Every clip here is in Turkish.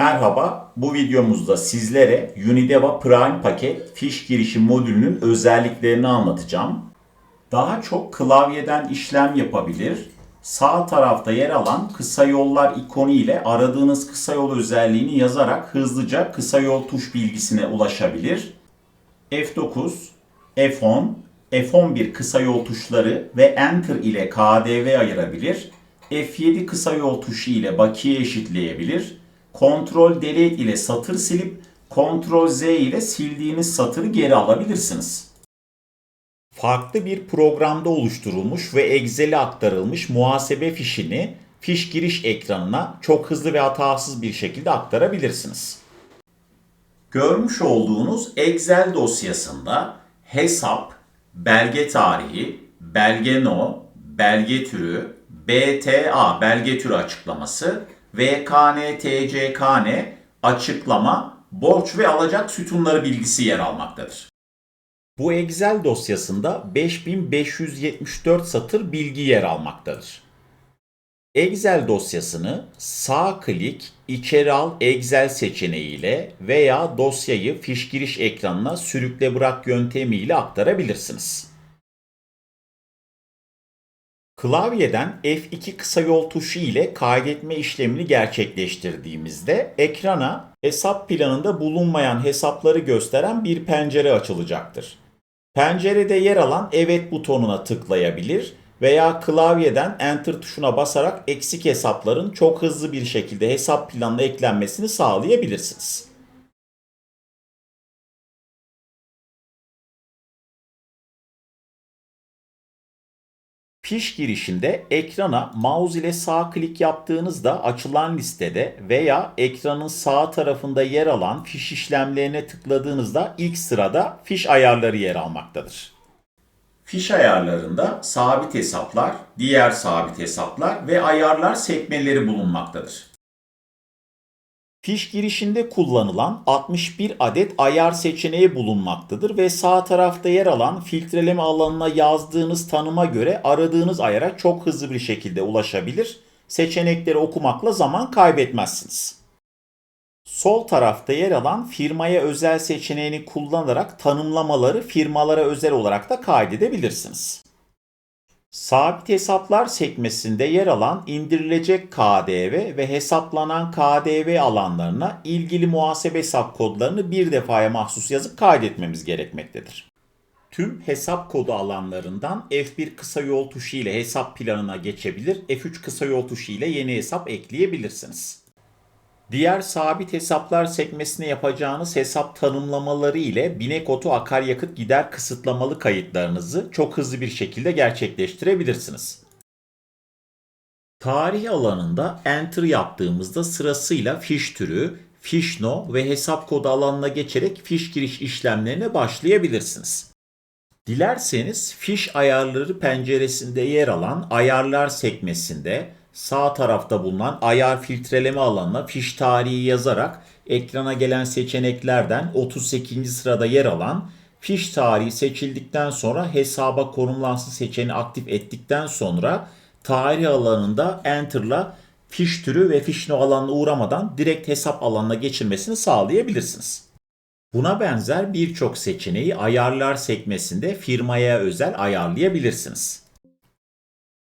Merhaba, bu videomuzda sizlere Unideva Prime paket fiş girişim modülünün özelliklerini anlatacağım. Daha çok klavyeden işlem yapabilir, sağ tarafta yer alan kısa yollar ikonu ile aradığınız kısa yol özelliğini yazarak hızlıca kısa yol tuş bilgisine ulaşabilir. F9, F10, F11 kısa yol tuşları ve Enter ile KDV ayırabilir. F7 kısa yol tuşu ile bakiye eşitleyebilir. Ctrl Delete ile satır silip Ctrl Z ile sildiğiniz satırı geri alabilirsiniz. Farklı bir programda oluşturulmuş ve Excel'e aktarılmış muhasebe fişini fiş giriş ekranına çok hızlı ve hatasız bir şekilde aktarabilirsiniz. Görmüş olduğunuz Excel dosyasında hesap, belge tarihi, belge no, belge türü, BTA belge türü açıklaması, VKN, TCKN açıklama, borç ve alacak sütunları bilgisi yer almaktadır. Bu Excel dosyasında 5574 satır bilgi yer almaktadır. Excel dosyasını sağ klik içeri al Excel seçeneğiyle veya dosyayı fiş giriş ekranına sürükle bırak yöntemiyle aktarabilirsiniz. Klavyeden F2 kısa yol tuşu ile kaydetme işlemini gerçekleştirdiğimizde ekrana hesap planında bulunmayan hesapları gösteren bir pencere açılacaktır. Pencerede yer alan Evet butonuna tıklayabilir veya klavyeden Enter tuşuna basarak eksik hesapların çok hızlı bir şekilde hesap planına eklenmesini sağlayabilirsiniz. Fiş girişinde ekrana mouse ile sağ klik yaptığınızda açılan listede veya ekranın sağ tarafında yer alan fiş işlemlerine tıkladığınızda ilk sırada fiş ayarları yer almaktadır. Fiş ayarlarında sabit hesaplar, diğer sabit hesaplar ve ayarlar sekmeleri bulunmaktadır. Fiş girişinde kullanılan 61 adet ayar seçeneği bulunmaktadır ve sağ tarafta yer alan filtreleme alanına yazdığınız tanıma göre aradığınız ayara çok hızlı bir şekilde ulaşabilir. Seçenekleri okumakla zaman kaybetmezsiniz. Sol tarafta yer alan firmaya özel seçeneğini kullanarak tanımlamaları firmalara özel olarak da kaydedebilirsiniz. Sabit hesaplar sekmesinde yer alan indirilecek KDV ve hesaplanan KDV alanlarına ilgili muhasebe hesap kodlarını bir defaya mahsus yazıp kaydetmemiz gerekmektedir. Tüm hesap kodu alanlarından F1 kısa yol tuşu ile hesap planına geçebilir, F3 kısa yol tuşu ile yeni hesap ekleyebilirsiniz. Diğer sabit hesaplar sekmesine yapacağınız hesap tanımlamaları ile Binekotu akaryakıt gider kısıtlamalı kayıtlarınızı çok hızlı bir şekilde gerçekleştirebilirsiniz. Tarih alanında Enter yaptığımızda sırasıyla fiş türü, fiş no ve hesap kodu alanına geçerek fiş giriş işlemlerine başlayabilirsiniz. Dilerseniz fiş ayarları penceresinde yer alan ayarlar sekmesinde sağ tarafta bulunan ayar filtreleme alanına fiş tarihi yazarak ekrana gelen seçeneklerden 38. sırada yer alan fiş tarihi seçildikten sonra hesaba konumlansın seçeneğini aktif ettikten sonra tarih alanında enter'la fiş türü ve fiş no alanına uğramadan direkt hesap alanına geçirmesini sağlayabilirsiniz. Buna benzer birçok seçeneği ayarlar sekmesinde firmaya özel ayarlayabilirsiniz.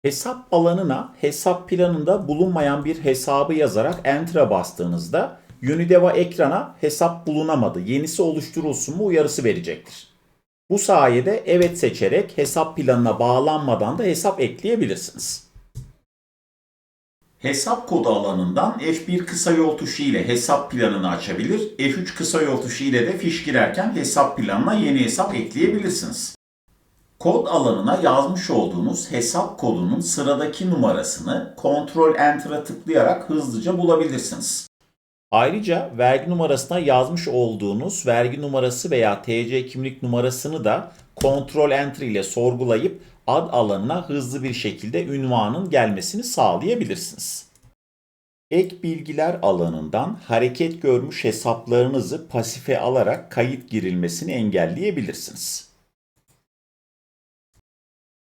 Hesap alanına hesap planında bulunmayan bir hesabı yazarak Enter'a bastığınızda Unideva ekrana hesap bulunamadı, yenisi oluşturulsun mu uyarısı verecektir. Bu sayede evet seçerek hesap planına bağlanmadan da hesap ekleyebilirsiniz. Hesap kodu alanından F1 kısa yol tuşu ile hesap planını açabilir, F3 kısa yol tuşu ile de fiş girerken hesap planına yeni hesap ekleyebilirsiniz. Kod alanına yazmış olduğunuz hesap kodunun sıradaki numarasını Ctrl Enter'a tıklayarak hızlıca bulabilirsiniz. Ayrıca vergi numarasına yazmış olduğunuz vergi numarası veya TC kimlik numarasını da Ctrl Enter ile sorgulayıp ad alanına hızlı bir şekilde ünvanın gelmesini sağlayabilirsiniz. Ek bilgiler alanından hareket görmüş hesaplarınızı pasife alarak kayıt girilmesini engelleyebilirsiniz.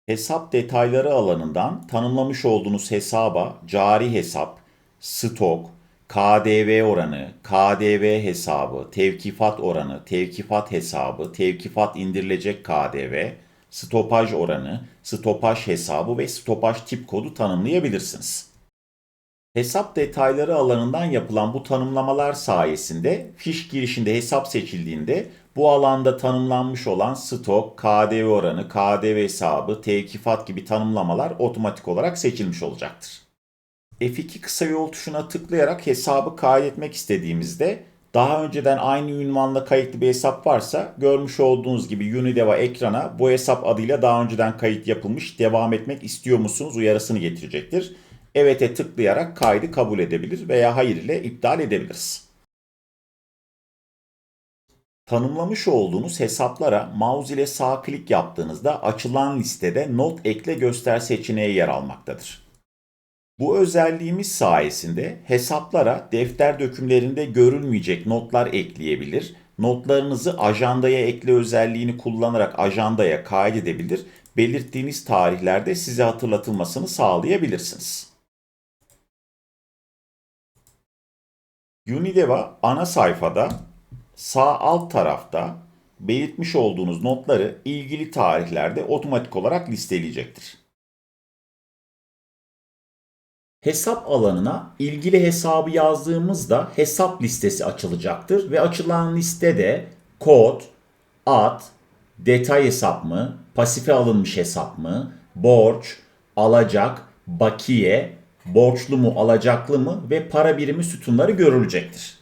Hesap detayları alanından tanımlamış olduğunuz hesaba cari hesap, stok, KDV oranı, KDV hesabı, tevkifat oranı, tevkifat hesabı, tevkifat indirilecek KDV, stopaj oranı, stopaj hesabı ve stopaj tip kodu tanımlayabilirsiniz. Hesap detayları alanından yapılan bu tanımlamalar sayesinde fiş girişinde hesap seçildiğinde bu alanda tanımlanmış olan stok, KDV oranı, KDV hesabı, tevkifat gibi tanımlamalar otomatik olarak seçilmiş olacaktır. F2 kısa yol tuşuna tıklayarak hesabı kaydetmek istediğimizde daha önceden aynı ünvanla kayıtlı bir hesap varsa görmüş olduğunuz gibi Unideva ekrana bu hesap adıyla daha önceden kayıt yapılmış devam etmek istiyor musunuz uyarısını getirecektir. Evet'e tıklayarak kaydı kabul edebilir veya hayır ile iptal edebiliriz. Tanımlamış olduğunuz hesaplara mouse ile sağ klik yaptığınızda açılan listede not ekle göster seçeneği yer almaktadır. Bu özelliğimiz sayesinde hesaplara defter dökümlerinde görülmeyecek notlar ekleyebilir, notlarınızı ajandaya ekle özelliğini kullanarak ajandaya kaydedebilir, belirttiğiniz tarihlerde size hatırlatılmasını sağlayabilirsiniz. Unideva ana sayfada sağ alt tarafta belirtmiş olduğunuz notları ilgili tarihlerde otomatik olarak listeleyecektir. Hesap alanına ilgili hesabı yazdığımızda hesap listesi açılacaktır ve açılan listede kod, ad, detay hesap mı, pasife alınmış hesap mı, borç, alacak, bakiye, borçlu mu, alacaklı mı ve para birimi sütunları görülecektir.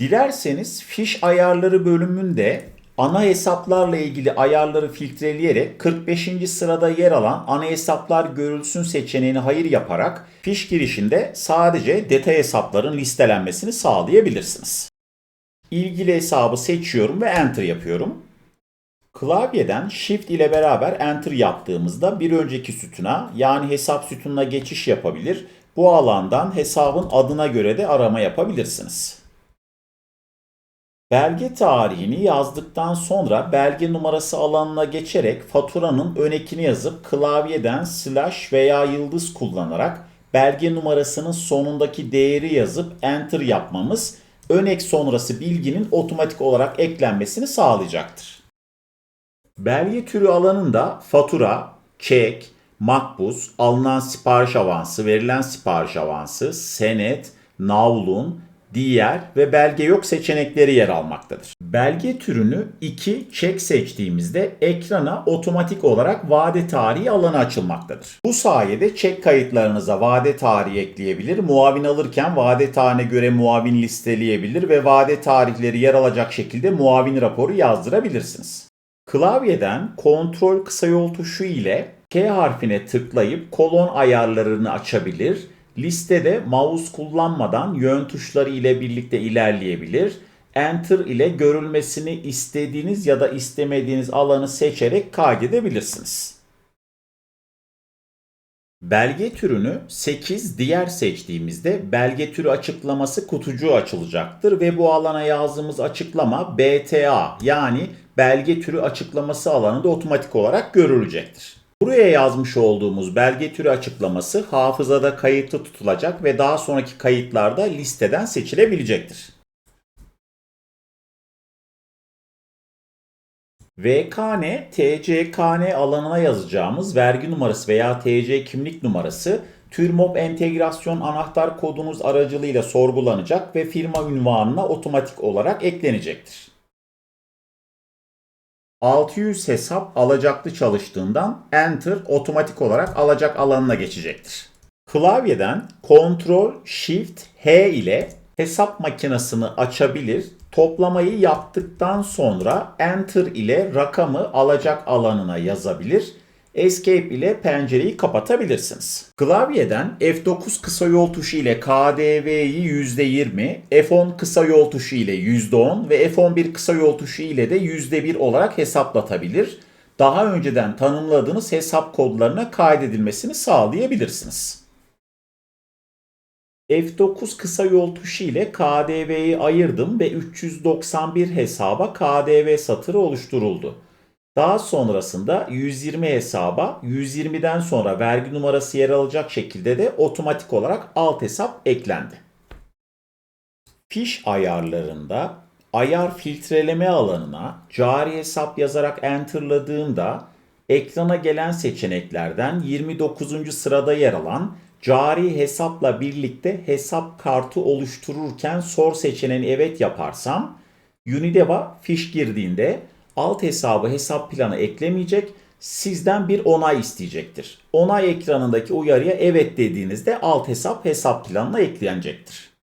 Dilerseniz fiş ayarları bölümünde ana hesaplarla ilgili ayarları filtreleyerek 45. sırada yer alan ana hesaplar görülsün seçeneğini hayır yaparak fiş girişinde sadece detay hesapların listelenmesini sağlayabilirsiniz. İlgili hesabı seçiyorum ve enter yapıyorum. Klavyeden Shift ile beraber Enter yaptığımızda bir önceki sütuna yani hesap sütununa geçiş yapabilir. Bu alandan hesabın adına göre de arama yapabilirsiniz. Belge tarihini yazdıktan sonra belge numarası alanına geçerek faturanın ön ekini yazıp klavyeden slash veya yıldız kullanarak belge numarasının sonundaki değeri yazıp enter yapmamız ön ek sonrası bilginin otomatik olarak eklenmesini sağlayacaktır. Belge türü alanında fatura, çek, makbuz, alınan sipariş avansı, verilen sipariş avansı, senet, navlun, diğer ve belge yok seçenekleri yer almaktadır. Belge türünü 2 çek seçtiğimizde ekrana otomatik olarak vade tarihi alanı açılmaktadır. Bu sayede çek kayıtlarınıza vade tarihi ekleyebilir, muavin alırken vade tarihine göre muavin listeleyebilir ve vade tarihleri yer alacak şekilde muavin raporu yazdırabilirsiniz. Klavyeden kontrol kısa yol tuşu ile K harfine tıklayıp kolon ayarlarını açabilir, listede mouse kullanmadan yön tuşları ile birlikte ilerleyebilir, Enter ile görülmesini istediğiniz ya da istemediğiniz alanı seçerek kaydedebilirsiniz. Belge türünü 8 diğer seçtiğimizde belge türü açıklaması kutucuğu açılacaktır ve bu alana yazdığımız açıklama BTA yani belge türü açıklaması alanında otomatik olarak görülecektir. Buraya yazmış olduğumuz belge türü açıklaması hafızada kayıtlı tutulacak ve daha sonraki kayıtlarda listeden seçilebilecektir. VKN, TCKN alanına yazacağımız vergi numarası veya TC kimlik numarası TÜRMOP entegrasyon anahtar kodunuz aracılığıyla sorgulanacak ve firma ünvanına otomatik olarak eklenecektir. 600 hesap alacaklı çalıştığından Enter otomatik olarak alacak alanına geçecektir. Klavyeden Ctrl Shift H ile hesap makinesini açabilir. Toplamayı yaptıktan sonra Enter ile rakamı alacak alanına yazabilir. Escape ile pencereyi kapatabilirsiniz. Klavyeden F9 kısa yol tuşu ile KDV'yi %20, F10 kısa yol tuşu ile %10 ve F11 kısa yol tuşu ile de %1 olarak hesaplatabilir. Daha önceden tanımladığınız hesap kodlarına kaydedilmesini sağlayabilirsiniz. F9 kısa yol tuşu ile KDV'yi ayırdım ve 391 hesaba KDV satırı oluşturuldu. Daha sonrasında 120 hesaba 120'den sonra vergi numarası yer alacak şekilde de otomatik olarak alt hesap eklendi. Fiş ayarlarında ayar filtreleme alanına cari hesap yazarak enterladığımda ekrana gelen seçeneklerden 29. sırada yer alan cari hesapla birlikte hesap kartı oluştururken sor seçeneğini evet yaparsam Unideva fiş girdiğinde alt hesabı hesap planı eklemeyecek, sizden bir onay isteyecektir. Onay ekranındaki uyarıya evet dediğinizde alt hesap hesap planına eklenecektir.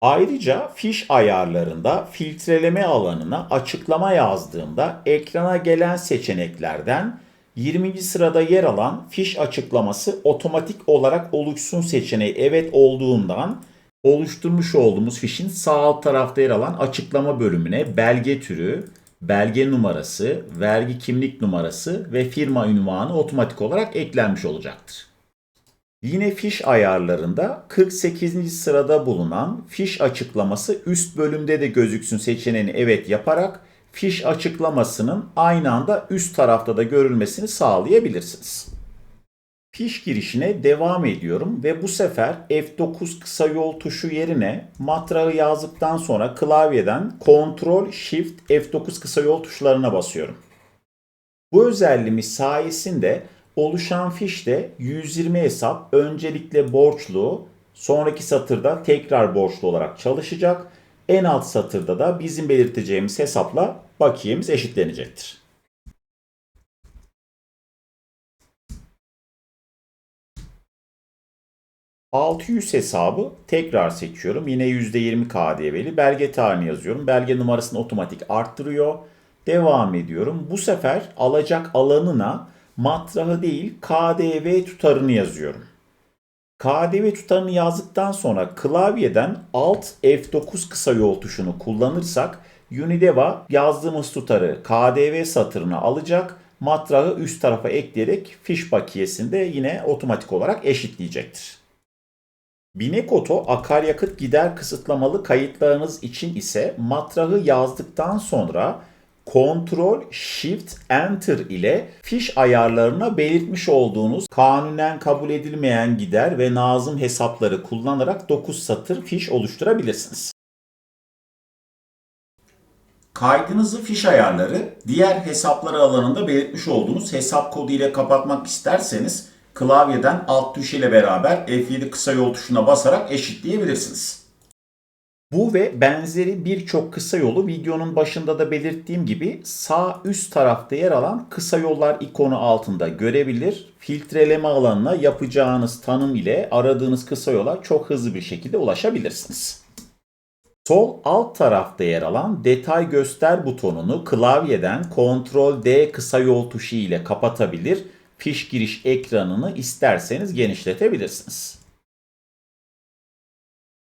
Ayrıca fiş ayarlarında filtreleme alanına açıklama yazdığımda ekrana gelen seçeneklerden 20. sırada yer alan fiş açıklaması otomatik olarak oluşsun seçeneği evet olduğundan oluşturmuş olduğumuz fişin sağ alt tarafta yer alan açıklama bölümüne belge türü, belge numarası, vergi kimlik numarası ve firma ünvanı otomatik olarak eklenmiş olacaktır. Yine fiş ayarlarında 48. sırada bulunan fiş açıklaması üst bölümde de gözüksün seçeneğini evet yaparak fiş açıklamasının aynı anda üst tarafta da görülmesini sağlayabilirsiniz. Fiş girişine devam ediyorum ve bu sefer F9 kısa yol tuşu yerine matrağı yazdıktan sonra klavyeden Ctrl Shift F9 kısa yol tuşlarına basıyorum. Bu özelliğimiz sayesinde oluşan fişte 120 hesap öncelikle borçlu, sonraki satırda tekrar borçlu olarak çalışacak. En alt satırda da bizim belirteceğimiz hesapla bakiyemiz eşitlenecektir. ...600 hesabı tekrar seçiyorum. Yine %20 KDV'li belge tarihini yazıyorum. Belge numarasını otomatik arttırıyor. Devam ediyorum. Bu sefer alacak alanına matrahı değil KDV tutarını yazıyorum. KDV tutarını yazdıktan sonra klavyeden Alt F9 kısa yol tuşunu kullanırsak Unideva yazdığımız tutarı KDV satırına alacak, matrahı üst tarafa ekleyerek fiş bakiyesinde yine otomatik olarak eşitleyecektir. Binekoto akaryakıt gider kısıtlamalı kayıtlarınız için ise matrahı yazdıktan sonra Ctrl Shift Enter ile fiş ayarlarına belirtmiş olduğunuz kanunen kabul edilmeyen gider ve nazım hesapları kullanarak 9 satır fiş oluşturabilirsiniz. Kaydınızı fiş ayarları diğer hesapları alanında belirtmiş olduğunuz hesap kodu ile kapatmak isterseniz klavyeden alt tuş ile beraber F7 kısa yol tuşuna basarak eşitleyebilirsiniz. Bu ve benzeri birçok kısa yolu videonun başında da belirttiğim gibi sağ üst tarafta yer alan kısa yollar ikonu altında görebilir. Filtreleme alanına yapacağınız tanım ile aradığınız kısa yola çok hızlı bir şekilde ulaşabilirsiniz. Sol alt tarafta yer alan detay göster butonunu klavyeden Ctrl D kısa yol tuşu ile kapatabilir, fiş giriş ekranını isterseniz genişletebilirsiniz.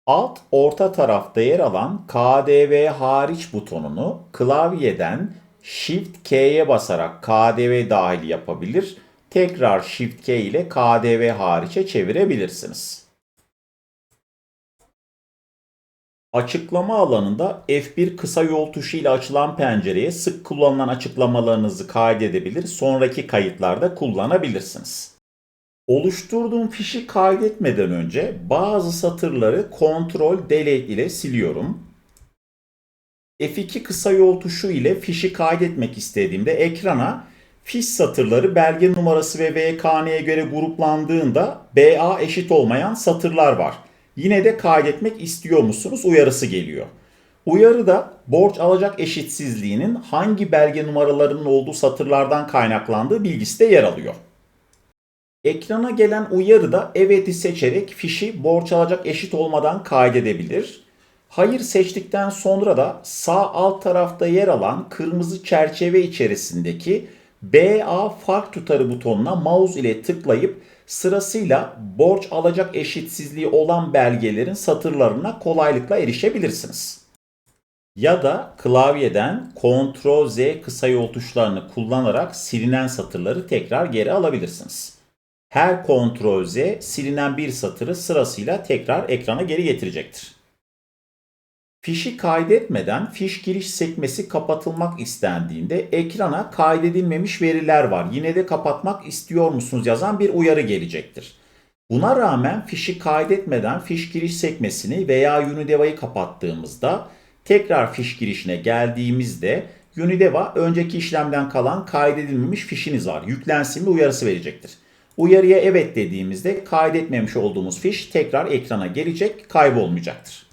Alt orta tarafta yer alan KDV hariç butonunu klavyeden Shift K'ye basarak KDV dahil yapabilir. Tekrar Shift K ile KDV hariçe çevirebilirsiniz. Açıklama alanında F1 kısa yol tuşu ile açılan pencereye sık kullanılan açıklamalarınızı kaydedebilir, sonraki kayıtlarda kullanabilirsiniz. Oluşturduğum fişi kaydetmeden önce bazı satırları Ctrl Delete ile siliyorum. F2 kısa yol tuşu ile fişi kaydetmek istediğimde ekrana fiş satırları belge numarası ve VKN'ye göre gruplandığında BA eşit olmayan satırlar var. Yine de kaydetmek istiyor musunuz uyarısı geliyor. Uyarıda borç alacak eşitsizliğinin hangi belge numaralarının olduğu satırlardan kaynaklandığı bilgisi de yer alıyor. Ekrana gelen uyarıda evet'i seçerek fişi borç alacak eşit olmadan kaydedebilir. Hayır seçtikten sonra da sağ alt tarafta yer alan kırmızı çerçeve içerisindeki BA fark tutarı butonuna mouse ile tıklayıp sırasıyla borç alacak eşitsizliği olan belgelerin satırlarına kolaylıkla erişebilirsiniz. Ya da klavyeden Ctrl Z kısa yol tuşlarını kullanarak silinen satırları tekrar geri alabilirsiniz. Her Ctrl Z silinen bir satırı sırasıyla tekrar ekrana geri getirecektir. Fişi kaydetmeden fiş giriş sekmesi kapatılmak istendiğinde ekrana kaydedilmemiş veriler var. Yine de kapatmak istiyor musunuz yazan bir uyarı gelecektir. Buna rağmen fişi kaydetmeden fiş giriş sekmesini veya Unideva'yı kapattığımızda tekrar fiş girişine geldiğimizde Unideva önceki işlemden kalan kaydedilmemiş fişiniz var. Yüklensin mi uyarısı verecektir. Uyarıya evet dediğimizde kaydetmemiş olduğumuz fiş tekrar ekrana gelecek, kaybolmayacaktır.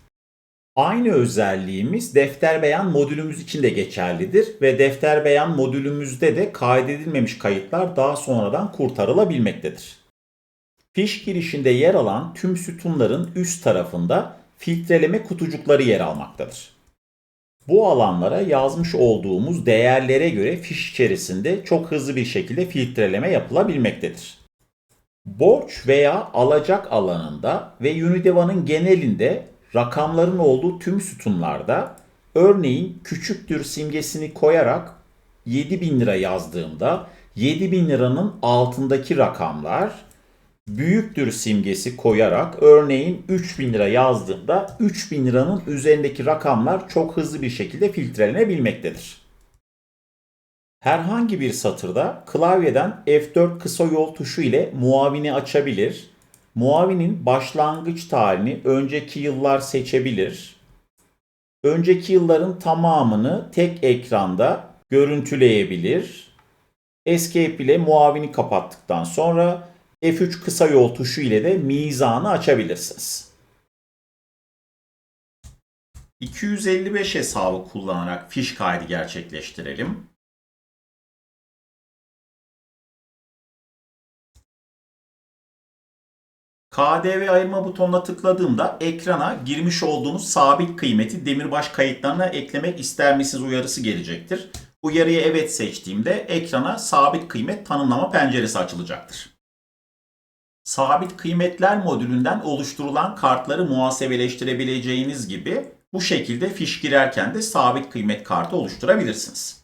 Aynı özelliğimiz defter beyan modülümüz için de geçerlidir ve defter beyan modülümüzde de kaydedilmemiş kayıtlar daha sonradan kurtarılabilmektedir. Fiş girişinde yer alan tüm sütunların üst tarafında filtreleme kutucukları yer almaktadır. Bu alanlara yazmış olduğumuz değerlere göre fiş içerisinde çok hızlı bir şekilde filtreleme yapılabilmektedir. Borç veya alacak alanında ve Unideva'nın genelinde rakamların olduğu tüm sütunlarda örneğin küçüktür simgesini koyarak 7000 lira yazdığımda 7000 liranın altındaki rakamlar büyüktür simgesi koyarak örneğin 3000 lira yazdığımda 3000 liranın üzerindeki rakamlar çok hızlı bir şekilde filtrelenebilmektedir. Herhangi bir satırda klavyeden F4 kısa yol tuşu ile muavini açabilir. Muavinin başlangıç tarihini önceki yıllar seçebilir. Önceki yılların tamamını tek ekranda görüntüleyebilir. Escape ile muavini kapattıktan sonra F3 kısa yol tuşu ile de mizanı açabilirsiniz. 255 hesabı kullanarak fiş kaydı gerçekleştirelim. KDV ayırma butonuna tıkladığımda ekrana girmiş olduğunuz sabit kıymeti demirbaş kayıtlarına eklemek ister misiniz uyarısı gelecektir. Uyarıya evet seçtiğimde ekrana sabit kıymet tanımlama penceresi açılacaktır. Sabit kıymetler modülünden oluşturulan kartları muhasebeleştirebileceğiniz gibi bu şekilde fiş girerken de sabit kıymet kartı oluşturabilirsiniz.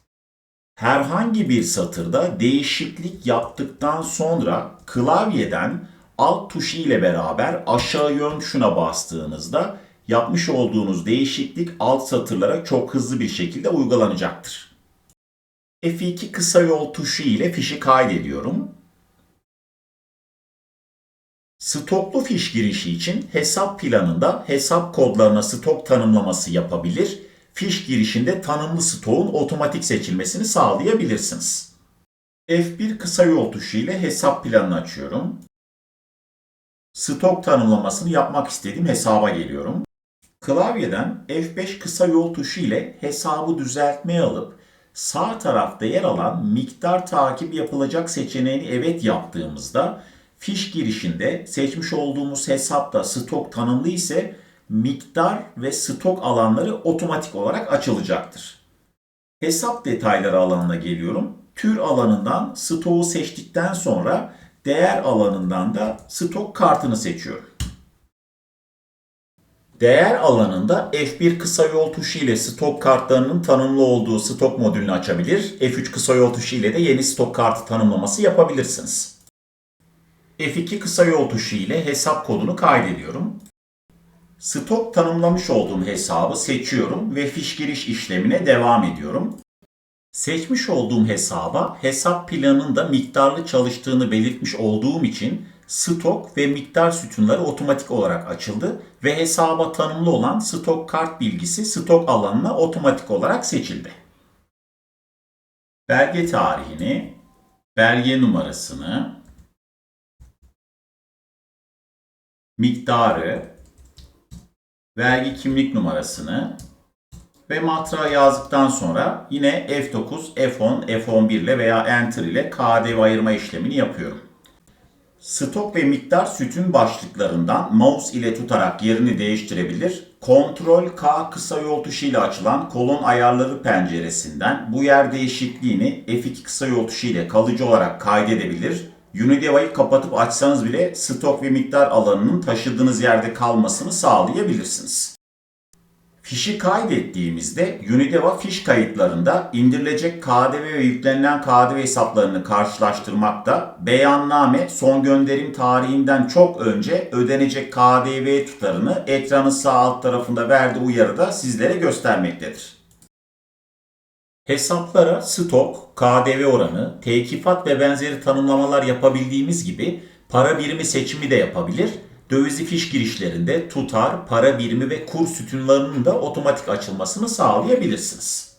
Herhangi bir satırda değişiklik yaptıktan sonra klavyeden alt tuşu ile beraber aşağı yön şuna bastığınızda yapmış olduğunuz değişiklik alt satırlara çok hızlı bir şekilde uygulanacaktır. F2 kısa yol tuşu ile fişi kaydediyorum. Stoklu fiş girişi için hesap planında hesap kodlarına stok tanımlaması yapabilir, fiş girişinde tanımlı stoğun otomatik seçilmesini sağlayabilirsiniz. F1 kısa yol tuşu ile hesap planını açıyorum. Stok tanımlamasını yapmak istediğim hesaba geliyorum. Klavyeden F5 kısa yol tuşu ile hesabı düzeltmeye alıp sağ tarafta yer alan miktar takip yapılacak seçeneğini evet yaptığımızda fiş girişinde seçmiş olduğumuz hesapta stok tanımlı ise miktar ve stok alanları otomatik olarak açılacaktır. Hesap detayları alanına geliyorum. Tür alanından stoğu seçtikten sonra değer alanından da stok kartını seçiyorum. Değer alanında F1 kısa yol tuşu ile stok kartlarının tanımlı olduğu stok modülünü açabilir. F3 kısa yol tuşu ile de yeni stok kartı tanımlaması yapabilirsiniz. F2 kısa yol tuşu ile hesap kodunu kaydediyorum. Stok tanımlamış olduğum hesabı seçiyorum ve fiş giriş işlemine devam ediyorum. Seçmiş olduğum hesaba hesap planında miktarlı çalıştığını belirtmiş olduğum için stok ve miktar sütunları otomatik olarak açıldı ve hesaba tanımlı olan stok kart bilgisi stok alanına otomatik olarak seçildi. Belge tarihini, belge numarasını, miktarı, vergi kimlik numarasını ve matra yazdıktan sonra yine F9, F10, F11 ile veya Enter ile KDV ayırma işlemini yapıyorum. Stok ve miktar sütun başlıklarından mouse ile tutarak yerini değiştirebilir. Ctrl K kısa yol tuşu ile açılan kolon ayarları penceresinden bu yer değişikliğini F2 kısa yol tuşu ile kalıcı olarak kaydedebilir. Unideva'yı kapatıp açsanız bile stok ve miktar alanının taşıdığınız yerde kalmasını sağlayabilirsiniz. Fişi kaydettiğimizde Unideva fiş kayıtlarında indirilecek KDV ve yüklenilen KDV hesaplarını karşılaştırmakta, beyanname son gönderim tarihinden çok önce ödenecek KDV tutarını ekranın sağ alt tarafında verdiği uyarıda sizlere göstermektedir. Hesaplara stok, KDV oranı, tekifat ve benzeri tanımlamalar yapabildiğimiz gibi Para birimi seçimi de yapabilir. Dövizli fiş girişlerinde tutar, para birimi ve kur sütunlarının da otomatik açılmasını sağlayabilirsiniz.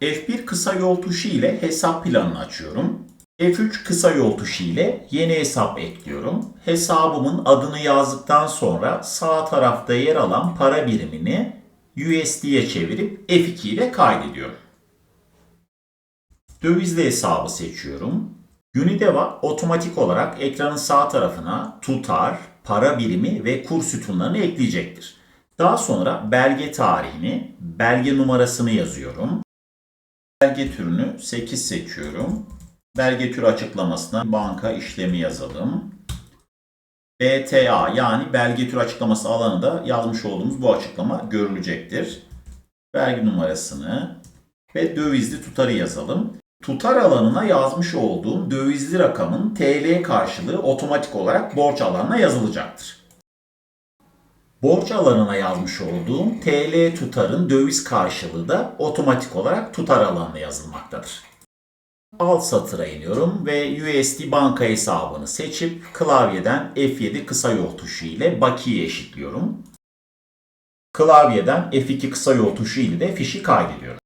F1 kısa yol tuşu ile hesap planını açıyorum. F3 kısa yol tuşu ile yeni hesap ekliyorum. Hesabımın adını yazdıktan sonra sağ tarafta yer alan para birimini USD'ye çevirip F2 ile kaydediyorum. Dövizli hesabı seçiyorum. Unideva otomatik olarak ekranın sağ tarafına tutar, para birimi ve kur sütunlarını ekleyecektir. Daha sonra belge tarihini, belge numarasını yazıyorum. Belge türünü 8 seçiyorum. Belge türü açıklamasına banka işlemi yazalım. BTA yani belge türü açıklaması alanında yazmış olduğumuz bu açıklama görülecektir. Belge numarasını ve dövizli tutarı yazalım. Tutar alanına yazmış olduğum dövizli rakamın TL karşılığı otomatik olarak borç alanına yazılacaktır. Borç alanına yazmış olduğum TL tutarın döviz karşılığı da otomatik olarak tutar alanına yazılmaktadır. Alt satıra iniyorum ve USD banka hesabını seçip klavyeden F7 kısa yol tuşu ile bakiye eşitliyorum. Klavyeden F2 kısa yol tuşu ile de fişi kaydediyorum.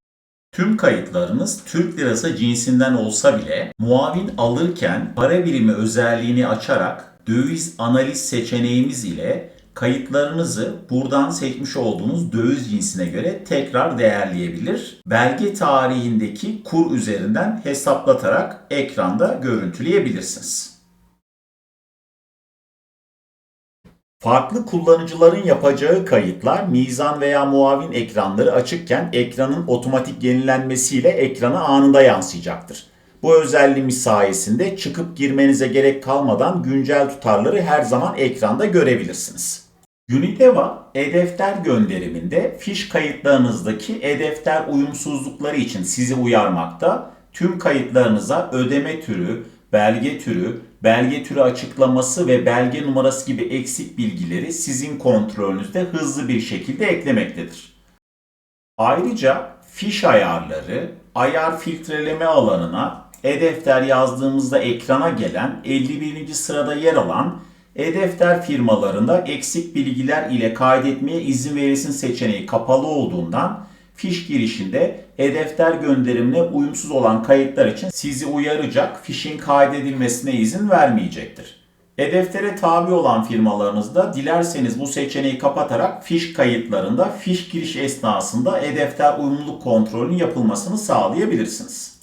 Tüm kayıtlarınız Türk lirası cinsinden olsa bile muavin alırken para birimi özelliğini açarak döviz analiz seçeneğimiz ile kayıtlarınızı buradan seçmiş olduğunuz döviz cinsine göre tekrar değerleyebilir. Belge tarihindeki kur üzerinden hesaplatarak ekranda görüntüleyebilirsiniz. Farklı kullanıcıların yapacağı kayıtlar mizan veya muavin ekranları açıkken ekranın otomatik yenilenmesiyle ekrana anında yansıyacaktır. Bu özelliğimiz sayesinde çıkıp girmenize gerek kalmadan güncel tutarları her zaman ekranda görebilirsiniz. Unideva e-defter gönderiminde fiş kayıtlarınızdaki e-defter uyumsuzlukları için sizi uyarmakta. Tüm kayıtlarınıza ödeme türü, belge türü, belge türü açıklaması ve belge numarası gibi eksik bilgileri sizin kontrolünüzde hızlı bir şekilde eklemektedir. Ayrıca fiş ayarları, ayar filtreleme alanına e-defter yazdığımızda ekrana gelen 51. sırada yer alan e-defter firmalarında eksik bilgiler ile kaydetmeye izin verilsin seçeneği kapalı olduğundan fiş girişinde e-defter gönderimine uyumsuz olan kayıtlar için sizi uyaracak, fişin kaydedilmesine izin vermeyecektir. E-deftere tabi olan firmalarınızda dilerseniz bu seçeneği kapatarak fiş kayıtlarında fiş giriş esnasında e-defter uyumluluk kontrolünün yapılmasını sağlayabilirsiniz.